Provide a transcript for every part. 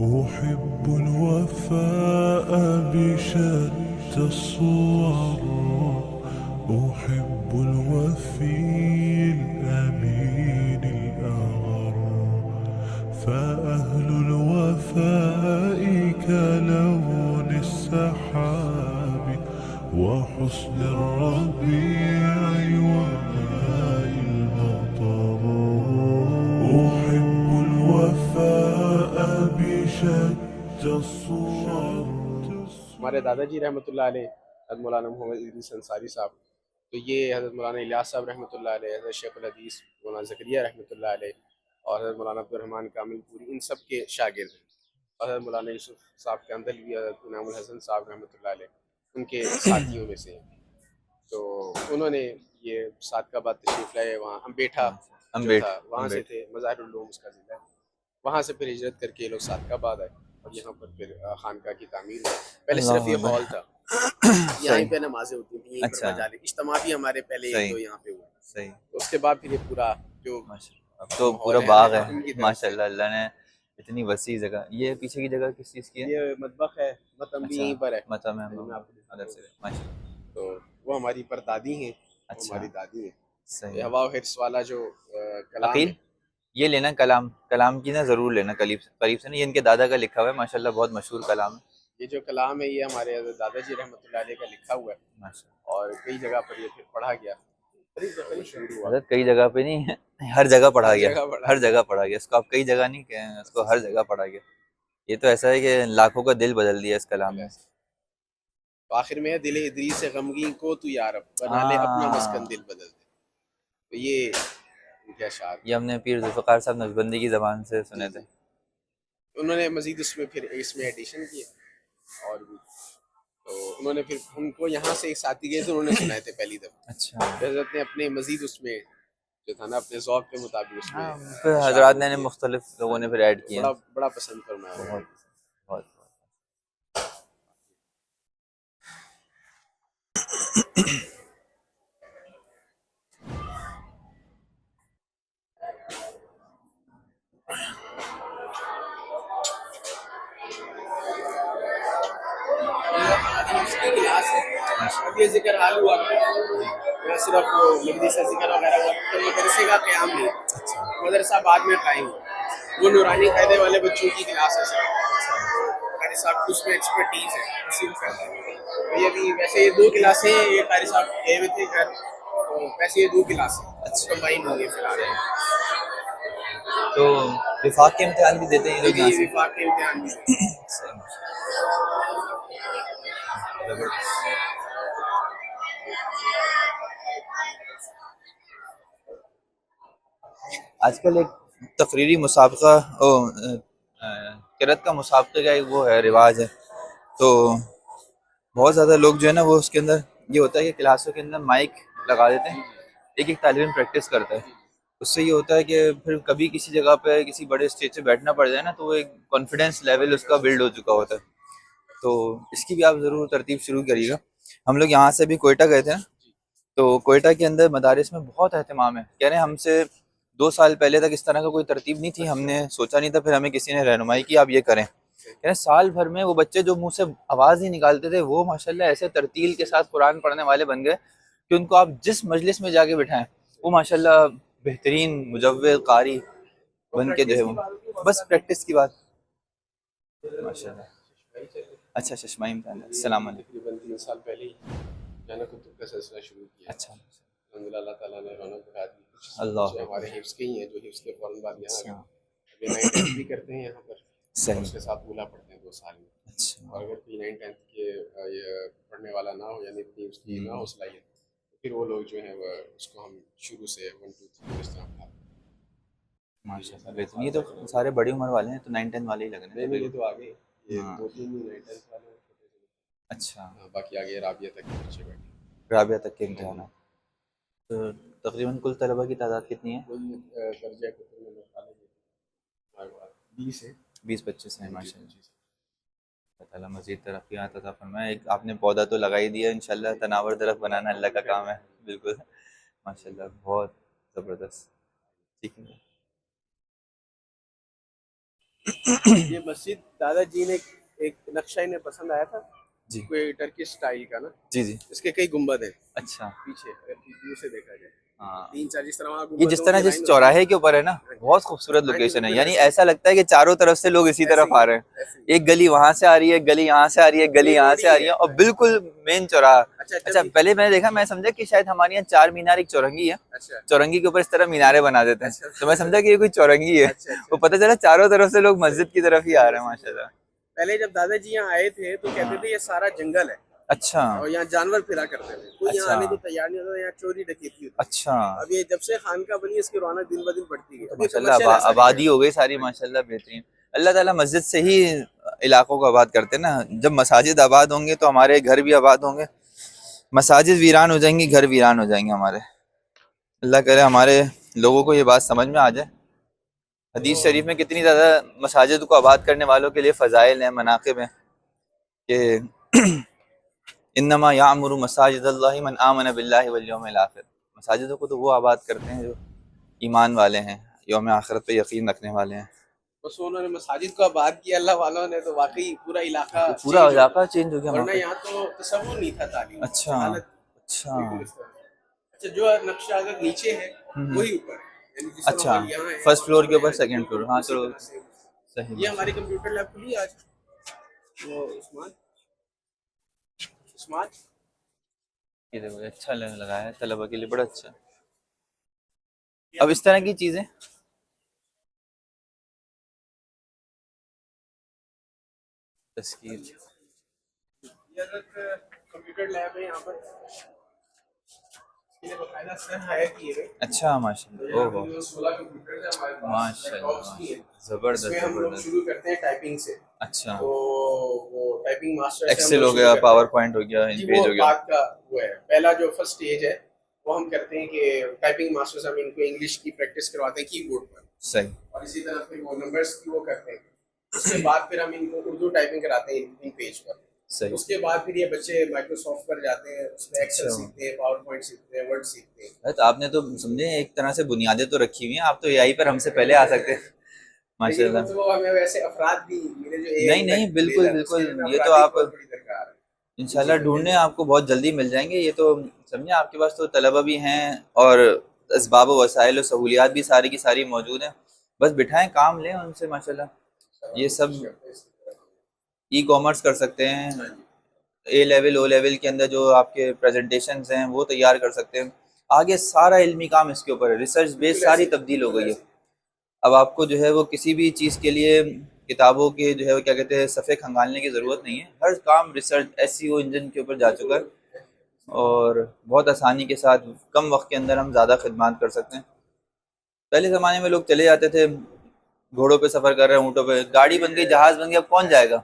أحب الوفاء بشتى الصور. أحب الوفي الأمين الأغر. فأهل الوفاء كلون السحاب وحسن الربيع ہمارے دادا جی رحمۃ اللہ علیہ حضرت مولانا محمد ادریس انصاری صاحب تو یہ حضرت مولانا الیاس صاحب رحمۃ اللہ علیہ حضرت شیخ الحدیث مولانا زکریہ رحمۃ اللہ علیہ اور حضرت مولانا عبدالرحمٰن کامل پوری ان سب کے شاگرد ہیں۔ اور حضرت مولانا یوسف صاحب کے اندر بھی حضرت انعام الحسن صاحب رحمۃ اللہ علیہ ان کے ساتھیوں میں سے ہیں۔ تو انہوں نے یہ صادقہ باد تشریف لائے وہاں امبیٹھا جو امبیٹ تھا وہاں سے تھے مظاہر العلوم اس کا ضلع۔ وہاں سے پھر ہجرت کر کے یہ لوگ صادقہ آباد آئے۔ اور یہاں پر پھر خانقاہ کی تعمیر پہلے صرف یہ ہال تھا۔ یہیں پہ نمازیں ہوتی تھیں یہیں پر اچھا۔ مجالس اجتماع بھی ہمارے پہلے ایک صحیح۔ دو یہاں پہ ہوا صحیح۔ اس کے بعد پھر یہ پورا جو اب تو پورا باغ ہے۔ ماشاء۔ اللہ اللہ نے اتنی وسیع جگہ۔ یہ پیچھے کی جگہ کس چیز کی ہے؟ یہ مطبخ ہے مطلب بھی اچھا، یہیں پر ہے۔ مطلب ہے میں آپ کو دکھاتا ادھر سے ماشاء اللہ تو وہ ہماری پردادی ہیں وہ اچھا۔ ہماری دادی ہیں۔ صحیح۔ ہوا و حرص والا جو کلام ہے۔ یہ لینا کلام کلام کی نا ضرور لینا قریب سے قریب سے نا یہ ان کے دادا کا لکھا ہوا ہے ماشاء اللہ بہت مشہور کلام ہے۔ یہ جو کلام ہے یہ ہمارے دادا جی رحمۃ اللہ علیہ کا لکھا ہوا ہے۔ اور کئی جگہ پر یہ پھر پڑھا گیا۔ حضرت کئی جگہ پہ نہیں ہر جگہ پڑھا گیا۔ ہر جگہ پڑھا گیا۔ اس کو آپ کئی جگہ نہیں کہیں اس کو ہر جگہ پڑھا گیا۔ یہ تو ایسا ہے کہ لاکھوں کا دل بدل دیا اس کلام نے۔ تو آخر میں دل ادری سے غمگین کو تو یارب بنا لے اپنا ہاں۔ مسکن دل بدل دے۔ تو یہ یہ ہم نے پیر ذوالفقار صاحب نقشبندی کی زبان سے سنے تھے۔ انہوں نے مزید اس میں پھر اس میں ایڈیشن کیے اور بھی۔ تو انہوں نے پھر ان کو یہاں سے ایک ساتھی گئے تھے انہوں نے سنائے تھے پہلی دفعہ۔ اچھا۔ حضرت نے اپنے مزید اس میں جو تھا نا اپنے ذوق کے مطابق اس میں ہاں، پھر حضرات نے مختلف لوگوں نے پھر ایڈ کیے۔ بڑا بڑا پسند فرمایا بہت۔ بہت۔ یہ ذکر حال ہوا یہاں صرف وہ مدرسہ ذکر وغیرہ ہوا تو مدرسے کا قیام نہیں مدرسہ بعد میں قائم ہوا۔ وہ نورانی قاعدے والے بچوں کی کلاس ہے سر۔ قاری صاحب کی اس میں ایکسپرٹیز ہے اسی کو کرتا ہے یہ بھی ویسے یہ دو کلاسیں ہیں یہ قاری صاحب گئے ہوئے تھے گھر تو ویسے یہ دو کلاسیں اچھا۔ کمبائن ہوں گے فی الحال۔ تو وفاق کے امتحان بھی دیتے ہیں یہ لوگ؟ سے وفاق کے امتحان۔ بھی آج کل ایک تقریری مسابقہ کرت کا مسابقے کا ایک وہ ہے، رواج ہے۔ تو بہت زیادہ لوگ جو ہے نا، وہ اس کے اندر یہ ہوتا ہے کہ کلاسوں کے اندر مائک لگا دیتے ہیں، ایک ایک طالب علم پریکٹس کرتا ہے۔ اس سے یہ ہوتا ہے کہ پھر کبھی کسی جگہ پہ کسی بڑے اسٹیج پہ بیٹھنا پڑ جائے نا، تو وہ ایک کانفیڈینس لیول اس کا بلڈ ہو چکا ہوتا ہے۔ تو اس کی بھی آپ ضرور ترتیب شروع کریے گا۔ ہم لوگ یہاں سے بھی کوئٹہ گئے تھے نا۔ تو کوئٹہ کے اندر مدارس میں بہت اہتمام ہے۔ کہہ رہے ہیں ہم سے دو سال پہلے تک اس طرح کا کوئی ترتیب نہیں تھی ہم نے سوچا نہیں تھا پھر ہمیں کسی نے رہنمائی کی آپ یہ کریں۔ ہیں سال بھر میں وہ بچے جو منہ سے آواز ہی نکالتے تھے وہ ماشاءاللہ ایسے ترتیل کے ساتھ قرآن پڑھنے والے بن گئے کہ ان کو آپ جس مجلس میں جا کے بٹھائیں وہ ماشاءاللہ بہترین مجوز قاری بن کے جو ہے وہ۔ بس پریکٹس کی بات۔ ماشاءاللہ۔ اچھا چشمہ امتحان۔ ہے السلام علیکم۔ تین سال پہلے ہی کا سلسلہ شروع کیا۔ اچھا۔ الحمد للہ اللہ تعالیٰ نے رونق بڑھا دی اللہ جو ہمارے حفظ کے ہی ہیں جو حفظ کے فوراً بعد یہاں اچھا۔ آ گئے ابھی نائن ٹینتھ بھی کرتے ہیں یہاں پر۔ صحیح۔ اس کے ساتھ اولا پڑھتے ہیں دو سال میں۔ اچھا۔ اور اگر کوئی نائن ٹینتھ کے یہ پڑھنے والا نہ ہو یعنی اتنی اس کی نہ ہو صلاحیت تو پھر وہ لوگ جو ہیں وہ اس کو ہم شروع سے ون ٹو تھری اس طرح پڑھاتے ہیں ماشاء اللہ بہترین۔ یہ تو سارے بڑی عمر والے ہیں تو نائن ٹین والے ہی لگ رہے ہیں۔ یہ تو آگے۔ یہ ہاں۔ دو تین نائن ٹینتھ والے ہیں اچھا۔ ہاں، باقی آگے رابعہ تک کے بچے بیٹھے۔ رابعہ تک کے امتحانات۔ تو تقریباً کل طلبہ کی تعداد کتنی ہے؟ ہے بیس ہے۔ بیس پچیس ہیں ماشاء اللہ اللہ تعالیٰ مزید ترقی عطا فرمائے۔ ایک آپ نے پودا تو لگا ہی دیا انشاءاللہ تناور درخت بنانا اللہ کا کام ہے۔ بالکل۔ ماشاء اللہ بہت زبردست۔ ٹھیک ہے۔ یہ مسجد دادا جی نے ایک نقشہ انہیں پسند آیا تھا۔ جی۔ کوئی ٹرکش سٹائل کا نا۔ جی جی۔ اس کے کئی گنبد ہیں۔ اچھا۔ پیچھے اگر سے دیکھا جائے۔ تین چار جس طرح وہاں یہ جس طرح جس چوراہے کے اوپر ہے نا بہت خوبصورت ہاں جی، لوکیشن ہے یعنی۔ ایسا لگتا ہے کہ چاروں طرف سے لوگ اسی طرف آ رہے ہیں۔ ایک گلی وہاں سے آ رہی ہے گلی یہاں سے آ رہی ہے گلی یہاں سے آ رہی ہے۔ اور بالکل مین چوراہا۔ اچھا اچھا پہلے میں نے دیکھا میں سمجھا کہ شاید ہمارے یہاں چار مینار ایک چورنگی ہے۔ اچھا۔ چورنگی کے اوپر اس طرح مینارے بنا دیتے ہیں۔ اچھا۔ تو میں سمجھا کہ یہ کوئی چورنگی ہے۔ اچھا اچھا۔ وہ پتہ چلا چاروں طرف سے لوگ مسجد کی طرف ہی آ رہے ہیں ماشاء اللہ پہلے جب دادا جی یہاں آئے تھے تو کہتے تھے یہ سارا جنگل ہے۔ اچھا۔ اور یہاں جانور پھرا کرتے تھے کوئی یہاں اچھا۔ آنے کو تیار نہیں ہوتا یہاں چوری ڈکیتی ہوتی اچھا۔ اب یہ جب سے خانقاہ بنی اس کی رونق دن بدن بڑھتی گئی اب یہ ماشاء اللہ commercial آبا- ایسا نہیں آبادی ہو گئی ساری ماشاء اللہ بہترین۔ اللہ تعالیٰ مسجد سے ہی علاقوں کو آباد کرتے ہیں نا۔ جب مساجد آباد ہوں گے تو ہمارے گھر بھی آباد ہوں گے۔ مساجد ویران ہو جائیں گی گھر ویران ہو جائیں گے ہمارے۔ اللہ کرے ہمارے لوگوں کو یہ بات سمجھ میں آ جائے۔ حدیث شریف میں کتنی زیادہ مساجد کو آباد کرنے والوں کے لیے فضائل ہیں مناقب ہیں کہ انما یعمر مساجد اللہ من آمن باللہ والیوم الاخر۔ مساجدوں کو تو وہ آباد کرتے ہیں جو ایمان والے ہیں یوم آخرت پہ یقین رکھنے والے ہیں۔ بس انہوں نے مساجد کو آباد کیا اللہ والوں نے تو واقعی پورا علاقہ پورا علاقہ چینج ہو گیا ورنہ یہاں تو تصور نہیں تھا تعلیم۔ اچھا اچھا۔ اچھا جو نقشہ اگر نیچے ہے۔ وہی اوپر۔ ہے یعنی اچھا فرسٹ فلور کے اوپر سیکنڈ فلور ہاں چلو۔ صحیح۔ یہ ہماری کمپیوٹر لیب کھلی آج۔ وہ عثمان۔ یہ دیکھو اچھا لگ- لگایا ہے طلبا کے لیے بڑا اچھا۔ اب اس طرح کی چیزیں؟ تشکیل یہ اگر کمپیوٹر لیب ہے یہاں پر اس کے لیے باقاعدہ سر ہائر کیے گئے اچھا ماشاء اللہ ماشاء اللہ زبردست اچھا۔ ایکسل ہو گیا۔ پاور پوائنٹ ہو گیا جی پیج ہو گیا۔ پہلا جو فرسٹ اسٹیج ہے وہ ہم کرتے ہیں کہ ٹائپنگ ماسٹر ان کو انگلش کی پریکٹس کرواتے ہیں کی بورڈ پر۔ صحیح۔ اور اسی طرح پھر وہ نمبرس کی وہ کرتے ہیں۔ اس کے بعد پھر ہم ان کو اردو ٹائپنگ کراتے ہیں ان پیج پر۔ صحیح۔ اس کے بعد پھر یہ بچے مائکروسافٹ پر جاتے ہیں اس میں ایکسل اچھا۔ سیکھتے ہیں پاور پوائنٹ سیکھتے ہیں ورڈ سیکھتے ہیں۔ بس آپ نے تو سمجھے ایک طرح سے بنیادیں تو رکھی ہوئی ہیں آپ تو اے آئی پر ہم سے پہلے آ سکتے ہیں۔ ماشاء اللہ ہمیں ویسے افراد بھی میرے جو AI نہیں، نہیں، بالکل، بالکل، یہ تو آپ- بہت بڑی درکار ہے۔ انشاءاللہ ڈھونڈنے آپ کو بہت جلدی مل جائیں گے۔ یہ تو سمجھے آپ کے پاس تو طلبہ بھی ہیں اور اسباب و وسائل و سہولیات بھی ساری کی ساری موجود ہیں۔ بس بٹھائیں کام لیں ان سے ماشاءاللہ۔ یہ سب ای کامرس کر سکتے ہیں اے لیول او لیول کے اندر جو آپ کے پریزنٹیشنز ہیں وہ تیار کر سکتے ہیں۔ آگے سارا علمی کام اس کے اوپر ہے۔ ریسرچ بیس ساری تبدیل ہو گئی ہے۔ اب آپ کو جو ہے وہ کسی بھی چیز کے لیے کتابوں کے جو ہے وہ کیا کہتے ہیں صفحے کھنگالنے کی ضرورت نہیں ہے۔ ہر کام research S C O engine کے اوپر جا چکا ہے۔ اور بہت آسانی کے ساتھ کم وقت کے اندر ہم زیادہ خدمات کر سکتے ہیں۔ پہلے زمانے میں لوگ چلے جاتے تھے گھوڑوں پہ سفر کر رہے ہیں اونٹوں پہ۔ گاڑی بن گئی جہاز بن گیا اب کون جائے گا؟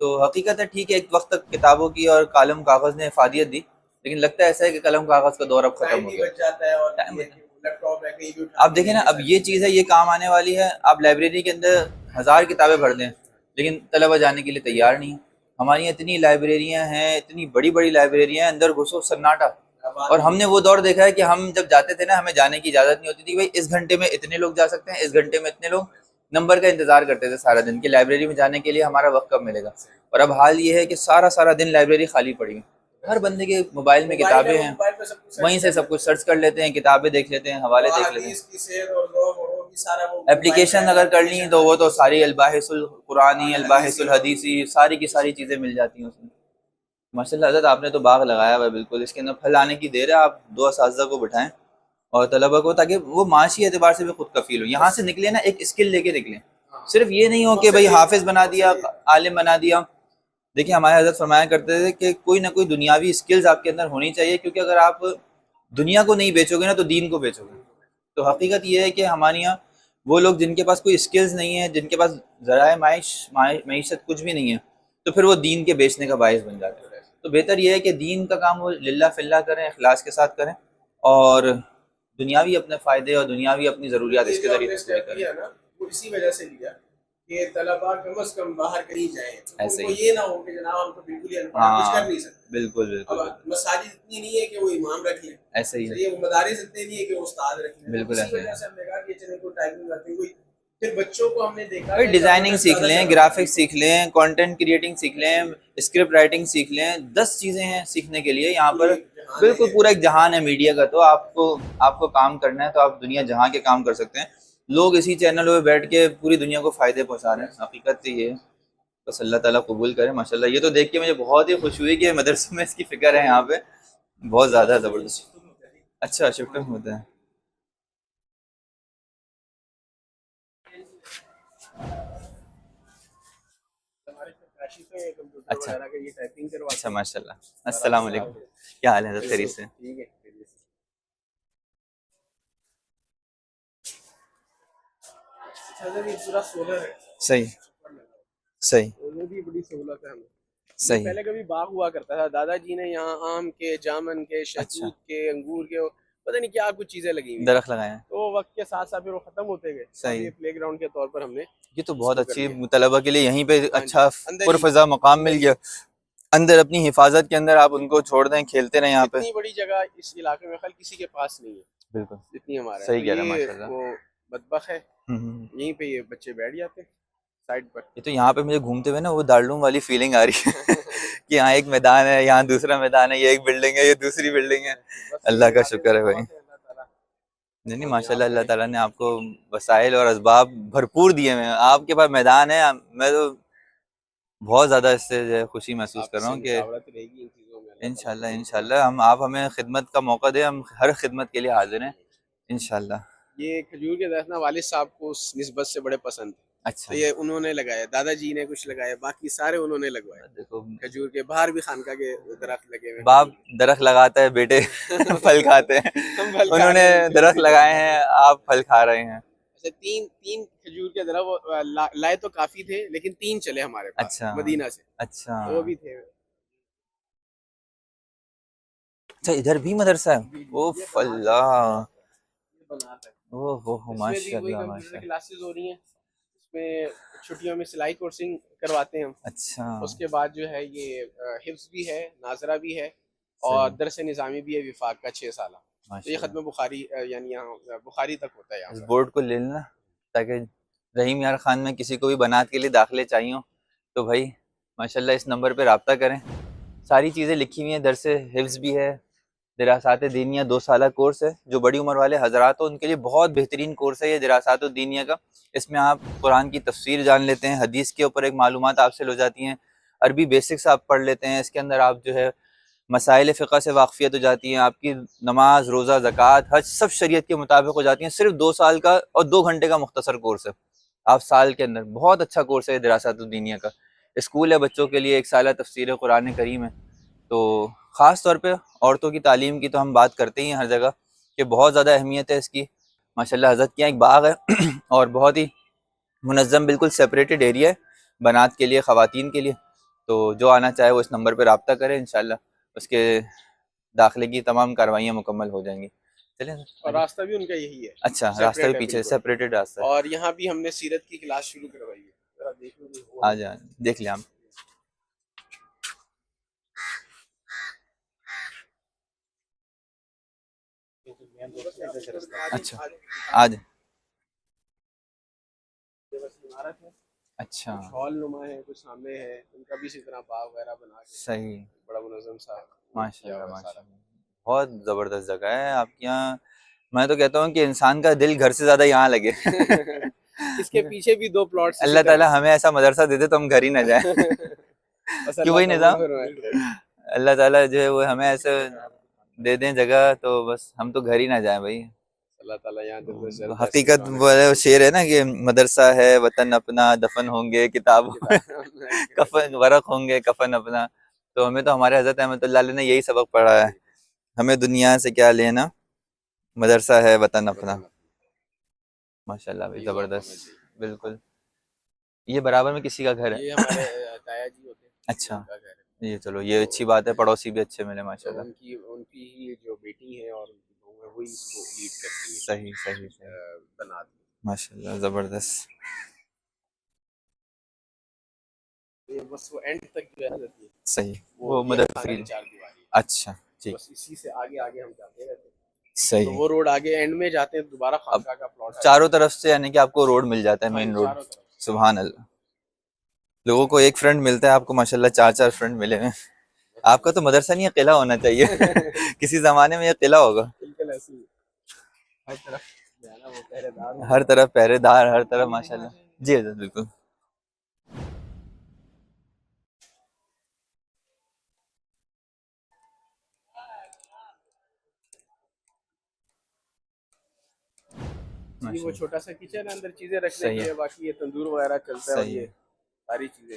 تو حقیقت ہے ٹھیک ہے ایک وقت تک کتابوں کی اور قلم کاغذ نے افادیت دی لیکن لگتا ہے ایسا ہے کہ قلم کاغذ کا دور اب ختم ہو گیا۔ آپ دیکھیں نا اب یہ چیز ہے یہ کام آنے والی ہے۔ آپ لائبریری کے اندر ہزار کتابیں بھر دیں لیکن طلبہ جانے کے لیے تیار نہیں۔ ہیں ہماری یہاں اتنی لائبریریاں ہیں اتنی بڑی بڑی لائبریریاں ہیں اندر گھسو سناٹا۔ اور ہم نے وہ دور دیکھا ہے کہ ہم جب جاتے تھے نا ہمیں جانے کی اجازت نہیں ہوتی تھی کہ بھائی اس گھنٹے میں اتنے لوگ جا سکتے ہیں اس گھنٹے میں اتنے لوگ۔ نمبر کا انتظار کرتے تھے سارا دن کہ لائبریری میں جانے کے لیے ہمارا وقت کب ملے گا۔ اور اب حال یہ ہے کہ سارا سارا دن لائبریری خالی پڑی ہے ہر بندے کے موبائل میں کتابیں ہیں۔ وہیں سے سب کچھ سرچ کر لیتے ہیں کتابیں دیکھ لیتے ہیں حوالے دیکھ لیتے ہیں۔ اپلیکیشن اگر کر لی تو وہ تو ساری الباحث القرآنی الباحث الحدیثی ساری کی ساری چیزیں مل جاتی ہیں اس میں۔ ماشاء اللہ حضرت آپ نے تو باغ لگایا ہوا ہے بالکل۔ اس کے اندر پھل آنے کی دیر ہے آپ دو اساتذہ کو بٹھائیں۔ اور طلبہ کو تاکہ وہ معاشی اعتبار سے بھی خود کفیل ہو۔ یہاں سے نکلے نا، ایک اسکل لے کے نکلیں صرف یہ نہیں ہو کہ بھائی حافظ بنا دیا، عالم بنا دیا۔ دیکھیں ہمارے حضرت فرمایا کرتے تھے کہ کوئی نہ کوئی دنیاوی اسکلز آپ کے اندر ہونی چاہیے، کیونکہ اگر آپ دنیا کو نہیں بیچو گے نا، تو دین کو بیچو گے۔ تو حقیقت یہ ہے کہ ہمارے یہاں وہ لوگ جن کے پاس کوئی اسکلز نہیں ہے، جن کے پاس ذرائع معاش معیشت کچھ بھی نہیں ہے، تو پھر وہ دین کے بیچنے کا باعث بن جاتے ہیں۔ تو بہتر یہ ہے کہ دین کا کام وہ للہ فلّہ کریں، اخلاص کے ساتھ کریں اور دنیاوی اپنے فائدے اور دنیاوی اپنی ضروریات اس کے ذریعے وہ اسی وجہ سے لیا کہ طلبا کم از کم باہر کہیں جائیں۔ ایسے۔ یہ نہ ہو کہ جناب ہم تو بالکل ہی کچھ کر ہاں نہیں سکتے۔ بالکل بالکل مساجد اتنی نہیں ہے کہ وہ امام رکھ لیں۔ ایسے ہی مدارس اتنے نہیں ہے کہ وہ استاد رکھ لیں۔ بالکل ایسے ہم نے کہا کہ چلے کوئی ٹائپنگ کرتے ہیں کوئی پھر بچوں کو ہم نے دیکھا بھائی ڈیزائننگ سیکھ لیں گرافکس سیکھ لیں کانٹینٹ کریٹنگ سیکھ لیں اسکرپٹ رائٹنگ سیکھ لیں دس چیزیں ہیں سیکھنے کے لیے یہاں پر بالکل پورا ایک جہان ہے میڈیا کا تو آپ کو آپ کو کام کرنا ہے تو آپ دنیا جہاں کے کام کر سکتے ہیں۔ لوگ اسی چینل پہ بیٹھ کے پوری دنیا کو فائدے پہنچا رہے ہیں۔ حقیقت یہ ہے۔ بس اللہ تعالیٰ قبول کرے ماشاء اللہ یہ تو دیکھ کے مجھے بہت ہی خوش ہوئی کہ مدرسے میں اس کی فکر ہے یہاں پہ۔ بہت زیادہ زبردست۔ اچھا شفٹ ہوتا ہے اچھا۔ اچھا ماشاء اللہ السلام علیکم۔ کیا حال ہے خیریت سے ہے صحیح۔ صحیح۔ صحیح۔ پہلے کبھی باغ ہوا کرتا تھا۔ دادا جی نے یہاں آم کے جامن کے شہتوت کے انگور کے پتہ نہیں کیا کچھ چیزیں لگی ہوئی درخت لگائے ہیں۔ تو وقت کے ساتھ ساتھ پھر وہ ختم ہوتے گئے۔ صحیح۔ پلے گراؤنڈ کے طور پر ہم نے یہ تو بہت اچھی۔ طلبہ کے لیے یہیں پہ اچھا اندر ہی- پرفضا مقام مل گیا۔ اندر اپنی حفاظت کے اندر آپ ان کو چھوڑ دیں کھیلتے رہیں یہاں پہ۔ اتنی بڑی جگہ اس علاقے میں خیال کسی کے پاس نہیں ہے۔ بالکل۔ اتنی ہمارا صحیح کہہ رہے ہیں یہ ماشاء اللہ۔ وہ مطبخ ہے۔ یہیں پہ یہ بچے بیٹھ جاتے ہیں۔ سائڈ پر یہ تو یہاں پہ مجھے گھومتے ہوئے نا وہ دارالعلوم والی فیلنگ آ رہی ہے کہ یہاں ایک میدان ہے یہاں دوسرا میدان ہے یہ ایک بلڈنگ ہے یہ دوسری بلڈنگ ہے۔ اللہ کا شکر ہے بھائی۔ نہیں نہیں ماشاء اللہ اللہ تعالیٰ نے آپ کو وسائل اور اسباب بھرپور دیے ہوئے ہیں۔ آپ کے پاس میدان ہے میں تو بہت زیادہ اس سے جو ہے خوشی محسوس کر رہا ہوں کہ ان میں اللہ انشاءاللہ انشاءاللہ۔ ہم آپ ہمیں خدمت کا موقع دیں ہم ہر خدمت کے لیے حاضر ہیں۔ انشاءاللہ۔ یہ کھجور کے درخت والد صاحب کو اس نسبت سے بڑے پسند اچھا۔ تو یہ انہوں نے لگایا دادا جی نے کچھ لگایا باقی سارے انہوں نے لگوائے۔ دیکھو کھجور کے باہر بھی خانقاہ کے درخت لگے ہوئے باپ درخت لگاتا ہے بیٹے پھل کھاتے ہیں۔ انہوں نے درخت لگائے ہیں آپ پھل کھا رہے ہیں۔ اچھا تین تین کھجور کے درخت لائے تو کافی تھے لیکن تین چلے ہمارے پاس اچھا۔ مدینہ سے۔ اچھا۔ وہ بھی تھے۔ اچھا ادھر بھی مدرسہ ہے؟ اوف اللہ۔ یہ بنا تھا اوہ ہو ہو اس میں بھی ماشاء وہی اللہ کمپیوٹر ماشاء اللہ کلاسز ہو رہی ہیں۔ میں چھٹیوں میں سلائی کورسنگ کرواتے ہیں اچھا۔ اس کے بعد جو ہے یہ حفظ بھی ہے ناظرہ بھی ہے اور درس نظامی بھی ہے وفاق کا چھ سالہ۔ تو یہ۔ ختم بخاری یعنی یہاں بخاری تک ہوتا ہے اس بورڈ کو لے لینا تاکہ رحیم یار خان میں کسی کو بھی بنات کے لیے داخلے چاہیے ہوں تو بھائی ماشاءاللہ اس نمبر پہ رابطہ کریں۔ ساری چیزیں لکھی ہوئی ہیں درس حفظ بھی ہے دراصات دینیہ دو سالہ کورس ہے، جو بڑی عمر والے حضرات ہو ان کے لیے بہت بہترین کورس ہے یہ دراصات الدینیہ کا۔ اس میں آپ قرآن کی تفسیر جان لیتے ہیں، حدیث کے اوپر ایک معلومات حاصل ہو جاتی ہیں، عربی بیسکس آپ پڑھ لیتے ہیں، اس کے اندر آپ جو ہے مسائل فقہ سے واقفیت ہو جاتی ہیں، آپ کی نماز، روزہ، زکوٰۃ، حج سب شریعت کے مطابق ہو جاتی ہیں، صرف دو سال کا اور دو گھنٹے کا مختصر کورس ہے۔ آپ سال کے اندر، بہت اچھا کورس ہے دراصات الدینیہ کا۔ اسکول ہے بچوں کے لیے، ایک سالہ تفسیر قرآن کریم ہے۔ تو خاص طور پہ عورتوں کی تعلیم کی تو ہم بات کرتے ہی ہیں ہر جگہ کہ بہت زیادہ اہمیت ہے اس کی۔ ماشاء اللہ حضرت کے یہاں ایک باغ ہے اور بہت ہی منظم بالکل سپریٹڈ ایریا ہے بنات کے لیے خواتین کے لیے۔ تو جو آنا چاہے وہ اس نمبر پہ رابطہ کرے انشاءاللہ اس کے داخلے کی تمام کاروائیاں مکمل ہو جائیں گی۔ چلیں۔ اور راستہ بھی ان کا یہی ہے۔ اچھا راستہ بھی پیچھے۔ سپریٹڈ راستہ۔ ہے اور یہاں بھی ہم نے سیرت کی کلاس شروع کروائی ہے۔ آ جائیں دیکھ لیں آپ اچھا۔ آ جائیں یہ بس عمارت ہے اچھا۔ ہال نما ہے کچھ سامنے ہے ان کا بھی اسی طرح باغ وغیرہ بنا کے۔ صحیح۔ بڑا منظم سا۔ ماشاء اللہ ماشاء۔ اللہ۔ بہت زبردست جگہ ہے۔ آپ کے یہاں میں تو کہتا ہوں کہ انسان کا دل گھر سے زیادہ یہاں لگے۔ اس کے پیچھے بھی دو پلاٹس اللہ تعالیٰ ہمیں ایسا مدرسہ دے دے تو ہم گھر ہی نہ جائیں۔ کہ وہی نظام؟ اللہ تعالیٰ جو ہے وہ ہمیں ایسے دے دیں جگہ تو بس ہم تو گھر ہی نہ جائیں بھائی۔ اللہ تعالیٰ یہاں حقیقت وہ شعر ہے نا کہ مدرسہ ہے وطن اپنا دفن ہوں گے کتاب کفن ورق ہوں گے کفن اپنا۔ تو ہمیں تو ہمارے حضرت احمد اللہ علیہ نے یہی سبق پڑھا ہے۔ ہمیں دنیا سے کیا لینا؟ مدرسہ ہے وطن اپنا۔ ماشاء اللہ بھائی زبردست۔ بالکل۔ یہ برابر میں کسی کا گھر ہے؟ جی اچھا۔ یہ چلو یہ اچھی بات ہے پڑوسی بھی اچھے ملے ماشاء اللہ۔ ان کی ان کی ہی جو بیٹی ہے اور ان کی بہو ہے وہی اس کو لیڈ کرتی ہے صحیح صحیح صحیح۔ بنا دی۔ ماشاء اللہ زبردست۔ بس وہ اینڈ تک جو ہے صحیح وہ دیواری اچھا ٹھیک بس اسی سے آگے آگے ہم جاتے رہتے ہیں۔ صحیح۔ وہ روڈ آگے اینڈ میں جاتے ہیں دوبارہ خانقاہ کا پلاٹ چاروں طرف سے یعنی کہ آپ کو روڈ مل جاتا ہے مین روڈ سبحان اللہ۔ لوگوں کو ایک فرینڈ ملتا ہے آپ کو ماشاءاللہ چار چار فرینڈ ملے ہیں۔ آپ کا تو مدرسہ نہیں قلعہ ہونا چاہیے۔ کسی زمانے میں یہ قلعہ ہوگا۔ ہر طرف پہرے دار ہر طرف طرف ماشاءاللہ۔ جی حضرت بالکل۔ جی وہ چھوٹا سا کچن ہے اندر چیزیں رکھنے صحیح کے۔ لیے باقی یہ تندور وغیرہ چلتا ہے۔ یہ۔ ساری چیزیں۔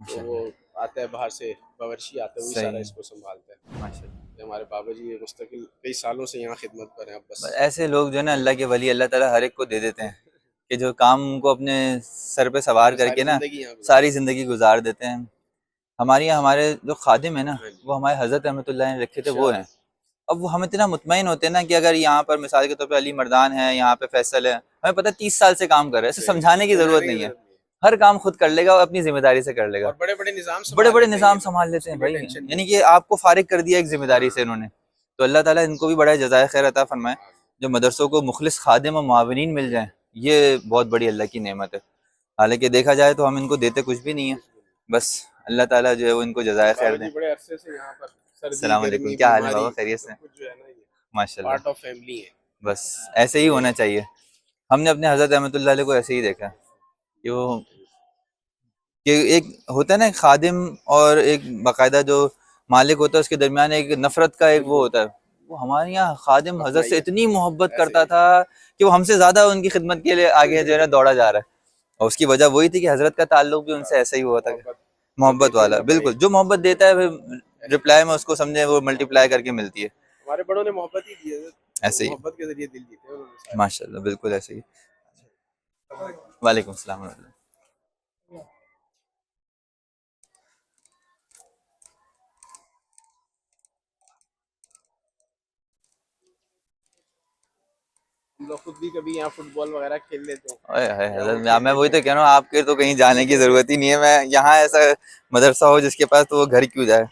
تو وہ آتا ہے باہر سے باورچی آتا ہے وہی سارا ہے۔ اس کو سنبھالتا ہے۔ ہمارے بابا جی یہ مستقل کئی سالوں سے یہاں خدمت پر ہیں بس۔ ایسے لوگ جو ہے نا اللہ کے ولی اللہ تعالیٰ ہر ایک کو دے دیتے ہیں کہ جو کام کو اپنے سر پہ سوار کر کے نا۔ ساری زندگی گزار دیتے ہیں۔ ہمارے یہاں ہمارے جو خادم ہیں نا ہاں جی۔ وہ ہمارے حضرت رحمۃ اللہ نے رکھے تھے وہ ہیں۔ اب وہ ہم اتنا مطمئن ہوتے ہیں نا کہ اگر یہاں پر مثال کے طور پہ علی مردان ہے یہاں پہ فیصل ہے ہمیں پتہ تیس سال سے کام کر رہے ہیں اسے سمجھانے کی ضرورت نہیں ہے۔ ہر کام خود کر لے گا اور اپنی ذمہ داری سے کر لے گا۔ اور بڑے بڑے نظام بڑے بڑے نظام۔ سنبھال لیتے ہیں بھائی۔ یعنی کہ آپ کو فارغ کر دیا ایک ذمہ داری سے انہوں نے۔ تو اللہ تعالیٰ ان کو بھی بڑا جزائے خیر عطا فرمائے۔ جو مدرسوں کو مخلص خادم و معاونین مل جائیں یہ بہت بڑی اللہ کی نعمت ہے۔ حالانکہ دیکھا جائے تو ہم ان کو دیتے کچھ بھی نہیں ہیں۔ بس اللہ تعالیٰ جو ہے وہ ان کو جزائے خیر دیں السلام علیکم، کیا حال ہے؟ بابا؟ خیریت سے؟ ہے ماشاء اللہ ہے۔ بس ایسے ہی ہونا چاہیے۔ ہم نے اپنے حضرت رحمۃ اللہ علیہ کو ایسے ہی دیکھا۔ کہ وہ کہ ایک ہوتا ہے نا خادم اور ایک باقاعدہ جو مالک ہوتا ہے اس کے درمیان ایک نفرت کا ایک وہ ہوتا ہے۔ وہ ہمارے یہاں خادم حضرت سے اتنی محبت کرتا تھا کہ وہ ہم سے زیادہ ان کی خدمت کے لیے آگے جو ہے نا دوڑا جا رہا ہے۔ اور اس کی وجہ وہی تھی کہ حضرت کا تعلق بھی ان سے ایسا ہی ہوا تھا۔ محبت۔ والا بالکل۔ جو محبت دیتا ہے پھر رپلائی میں اس کو سمجھے وہ ملٹی پلائی کر کے ملتی ہے۔ ہمارے بڑوں نے محبت ہی دی ہے۔ ایسے ہی۔ محبت کے ذریعے دل جیتے۔ ماشاء اللہ بالکل ایسے ہی۔ وعلیکم السلام ورحمۃ اللہ۔ لوگ خود بھی کبھی یہاں فٹ بال وغیرہ کھیل لیتے ہیں۔ میں وہی تو کہہ رہا ہوں آپ کے تو کہیں جانے کی ضرورت ہی نہیں ہے۔ میں یہاں ایسا مدرسہ ہو جس کے پاس تو وہ گھر کیوں جائے؟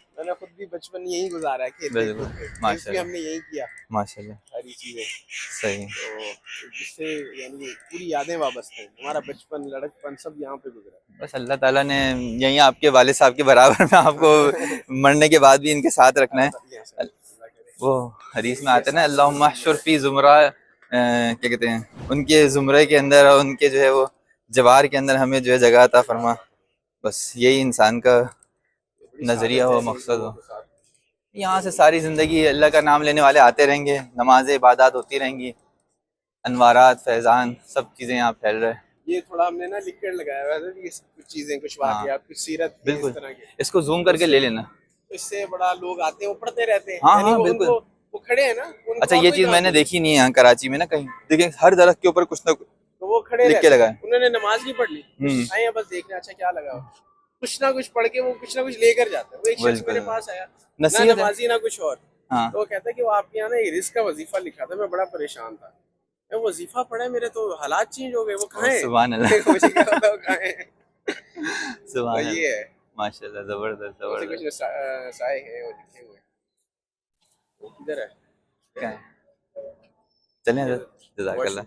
بھی بچپن یہی گزارا ہے۔ ہم نے یہی کیا ماشاء اللہ ساری چیزیں۔ صحیح۔ تو جس سے یعنی پوری یادیں وابستہ ہیں ہمارا بچپن لڑکپن سب یہاں پہ گزرا بس اللہ تعالیٰ نے یہیں آپ کے والد صاحب کے برابر میں آپ کو مرنے کے بعد بھی ان کے ساتھ رکھنا ہے۔ وہ حدیث میں آتے ہیں نا اللہ محشر فی زمرہ کیا کہتے ہیں ان کے زمرے کے اندر اور ان کے جو ہے وہ جوار کے اندر ہمیں جو ہے جگہ عطا فرما۔ بس یہی انسان کا نظریہ ہو مقصد ہو یہاں سے ساری زندگی اللہ کا نام لینے والے آتے رہیں گے نماز عبادات ہوتی رہیں گی انوارات فیضان سب چیزیں یہاں پھیل رہے یہ تھوڑا ہم نے نا کر لگایا ہوا ہے یہ کچھ چیزیں کچھ واقعات کچھ سیرت بالکل۔ اس کو زوم کر کے لے لینا اس سے بڑا لوگ آتے ہیں وہ پڑھتے رہتے ہیں ہاں، یعنی ہاں، بالکل۔ وہ کھڑے ہیں نا اچھا یہ چیز میں نے۔ دیکھی نہیں ہے یہاں کراچی میں نا کہیں دیکھیں ہر درخت کے اوپر کچھ نہ کچھ وہ کھڑے لکھ کے ہیں لگائے انہوں نے نماز نہیں پڑھ لی۔ آئے ہیں بس دیکھنا اچھا کیا لگا۔ کچھ نہ کچھ پڑھ کے وہ کچھ نہ کچھ لے کر جاتا ہے وہ ایک شخص۔ میرے پاس آیا۔ نہ ہے۔ نمازی نہ کچھ اور۔ ہاں۔ تو وہ کہتا ہے کہ وہ آپ کے یہاں نا رزق کا وظیفہ لکھا تھا میں بڑا پریشان تھا۔ میں وظیفہ پڑھا میرے تو حالات چینج ہو گئے وہ کہاں ہیں؟ سبحان اللہ۔ مجھے کیا پتا وہ کہاں ہیں؟ سبحان اللہ یہ ہے۔ ماشاء اللہ زبردست زبردست۔ کچھ سا- سائے ہیں وہ لکھے ہوئے وہ کدھر ہے۔ کیا ہے؟ چلیں جزاک اللہ۔